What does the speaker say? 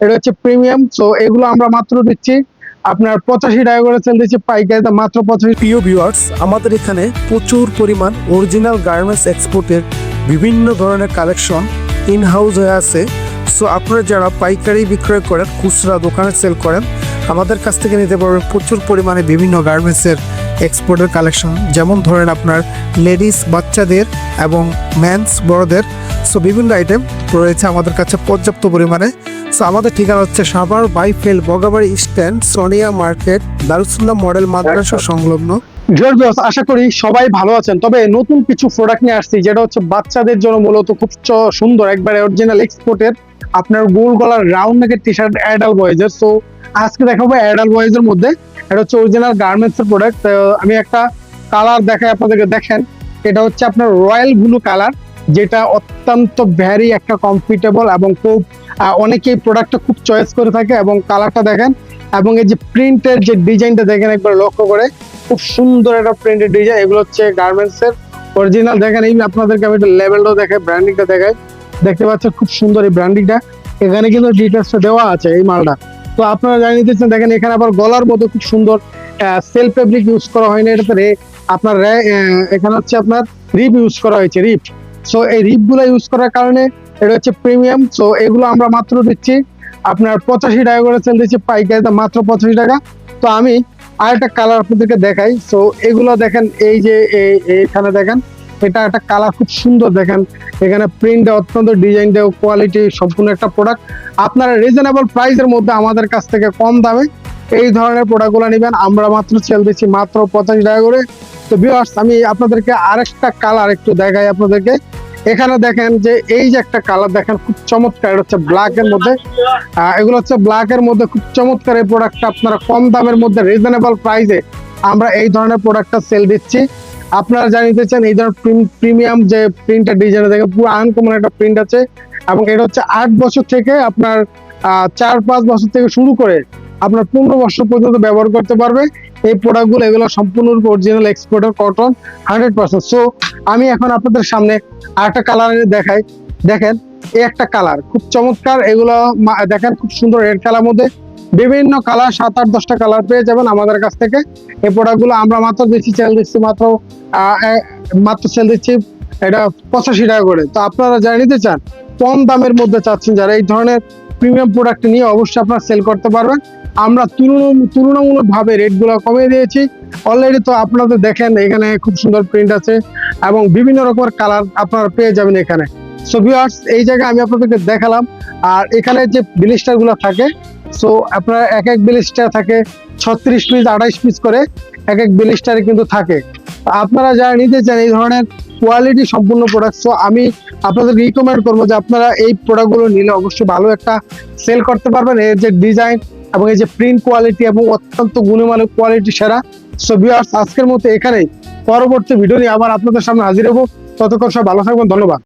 এটা হচ্ছে premium so এগুলো আমরা মাত্র দিচ্ছি। আপনার পঁচাশি টাকা করে সেল দিচ্ছি পাইকারিতে মাত্র পঁচাশি। প্রিয় ভিউয়ার্স আমাদের এখানে প্রচুর পরিমাণ অরিজিনাল গার্মেন্টস এক্সপোর্টের বিভিন্ন ধরনের কালেকশন ইন হাউস হয়ে আছে। সো আপনারা যারা পাইকারি বিক্রয় করেন, খুচরা দোকানে সেল করেন, আমাদের কাছ থেকে নিতে পারবেন প্রচুর পরিমাণে বিভিন্ন গার্মেন্টসের এক্সপোর্টের কালেকশন যেমন ধরেন আপনার লেডিস বাচ্চাদের এবং ম্যানস বড়দের। সো বিভিন্ন আইটেম রয়েছে আমাদের কাছে পর্যাপ্ত পরিমাণে। সো আমাদের ঠিকানা হচ্ছে Savar বাইফেল Bogabari stand Sonia market Darusullah model মাদ্রাসা সংলগ্ন। ডিয়ার ভিউয়ার্স আশা করি সবাই ভালো আছেন। তবে নতুন কিছু প্রোডাক্ট নিয়ে আসছি যেটা হচ্ছে বাচ্চাদের জন্য মূলত খুব সুন্দর একবারে অরিজিনাল এক্সপোর্টের আপনার গোল গলার রাউন্ড নেকের টি শার্ট অ্যাডাল বয়েজের সো আজকে দেখাবো অ্যাডাল বয়েজের মধ্যে। এটা হচ্ছে অরিজিনাল গার্মেন্টস এর প্রোডাক্ট আমি একটা কালার দেখাই আপনাদেরকে দেখেন। এটা হচ্ছে আপনার রয়্যাল ব্লু কালার যেটা অত্যন্ত ভ্যারি একটা কমফিটেবল এবং খুব অনেকেই প্রোডাক্টটা খুব চয়েস করে থাকে এবং কালারটা দেখেন এবং এই যে প্রিন্টের যে ডিজাইনটা দেখেন একবার লক্ষ্য করে, খুব সুন্দর একটা প্রিন্টের ডিজাইন এগুলো হচ্ছে গার্মেন্টস এর অরিজিনাল দেখেন এই আপনাদেরকে আমি একটা লেভেলটাও দেখাই ব্র্যান্ডিংটা দেখাই। দেখতে পাচ্ছেন খুব সুন্দর এই ব্র্যান্ডিংটা এখানে কিন্তু ডিটেলসটা দেওয়া আছে এই মালটা। তো আপনারা জানিয়ে দিচ্ছেন দেখেন এখানে আবার গলার মতো খুব সুন্দর সেলফ ফেব্রিক ইউজ করা হয়নি, এটাতে আপনার এখানে হচ্ছে আপনার রিপ ইউজ করা হয়েছে রিপ সো এই রিপগুলো ইউজ করার কারণে এটা হচ্ছে প্রিমিয়াম সো এগুলো আমরা মাত্র দিচ্ছি। আপনার পঁচাশি টাকা করে সেল দিচ্ছি পাইকারিতে মাত্র পঁচাশি টাকা। তো আমি আরেকটা কালার আপনাদেরকে দেখাই। সো এগুলো দেখেন, এই যে এইখানে দেখেন, এটা একটা কালার খুব সুন্দর দেখেন। এখানে প্রিন্টটা অত্যন্ত ডিজাইনটা কোয়ালিটি সম্পূর্ণ একটা প্রোডাক্ট আপনারা রিজনেবল প্রাইসের মধ্যে আমাদের কাছ থেকে কম দামে এই ধরনের প্রোডাক্টগুলো নেবেন। আমরা মাত্র সেল দিচ্ছি মাত্র পঁচাশি টাকা করে। তো ভিউয়ার্স আমি আপনাদেরকে আরেকটা কালার একটু দেখাই আপনাদেরকে। এখানে দেখেন যে এই যে একটা কালার দেখেন, খুব চমৎকার। এটা হচ্ছে ব্ল্যাক এর মধ্যে। এগুলো হচ্ছে ব্ল্যাক এর মধ্যে খুব চমৎকার এই প্রোডাক্টটা আপনারা কম দামের মধ্যে রিজনেবল প্রাইসে আমরা এই ধরনের প্রোডাক্টটা সেল দিচ্ছি। আপনারা জানিতে চান, এই ধরনের প্রিমিয়াম যে প্রিন্টার ডিজাইন দেখেন, পুরো আনকমন একটা প্রিন্ট আছে। এবং এটা হচ্ছে আট বছর থেকে আপনার চার পাঁচ বছর থেকে শুরু করে আপনার পনেরো বছর পর্যন্ত ব্যবহার করতে পারবে। এই প্রোডাক্টগুলো এগুলো সম্পূর্ণ অরিজিনাল এক্সপোর্টের কটন হান্ড্রেড পার্সেন্ট সো আমি এখন আপনাদের সামনে আরেকটা কালার দেখাই। দেখেন, এই একটা কালার খুব চমৎকার। এগুলো দেখেন, খুব সুন্দর রেড কালার মধ্যে। বিভিন্ন কালার সাত আট দশটা কালার পেয়ে যাবেন আমাদের কাছ থেকে। এই প্রোডাক্টগুলো আমরা মাত্র দিচ্ছি সেল দিচ্ছি, মাত্র মাত্র সেল দিচ্ছি, এটা পঁচাশি টাকা করে। তো আপনারা যারা নিতে চান, কম দামের মধ্যে চাচ্ছেন, যারা এই ধরনের প্রিমিয়াম প্রোডাক্ট নিয়ে অবশ্যই আপনারা সেল করতে পারবেন। আমরা তুলনা তুলনামূলক ভাবে রেটগুলো কমিয়ে দিয়েছি। অলরেডি তো আপনাদের দেখেন, এখানে খুব সুন্দর প্রিন্ট আছে এবং বিভিন্ন রকমের কালার আপনারা পেয়ে যাবেন এখানে। সো ভিউয়ার্স এই জায়গায় আমি আপনাদেরকে দেখালাম। আর এখানে যে ব্লিস্টারগুলো থাকে সো আপনার এক এক ব্লিস্টার থাকে ছত্রিশ পিস আঠাইশ পিস করে এক এক ব্লিস্টারে কিন্তু থাকে। আপনারা যারা নিতে চান এই ধরনের কোয়ালিটি সম্পূর্ণ প্রোডাক্ট সো আমি আপনাদের রিকমেন্ড করব যে আপনারা এই প্রোডাক্টগুলো নিলে অবশ্যই ভালো একটা সেল করতে পারবেন। এর যে ডিজাইন এবং এই যে প্রিন্ট কোয়ালিটি এবং অত্যন্ত গুণমানের কোয়ালিটি সেরা। সো ভিউয়ার্স আজকের মতো এখানে পরবর্তী ভিডিও নিয়ে আবার আপনাদের সামনে হাজির হব। ততক্ষণ সব ভালো থাকবেন, ধন্যবাদ।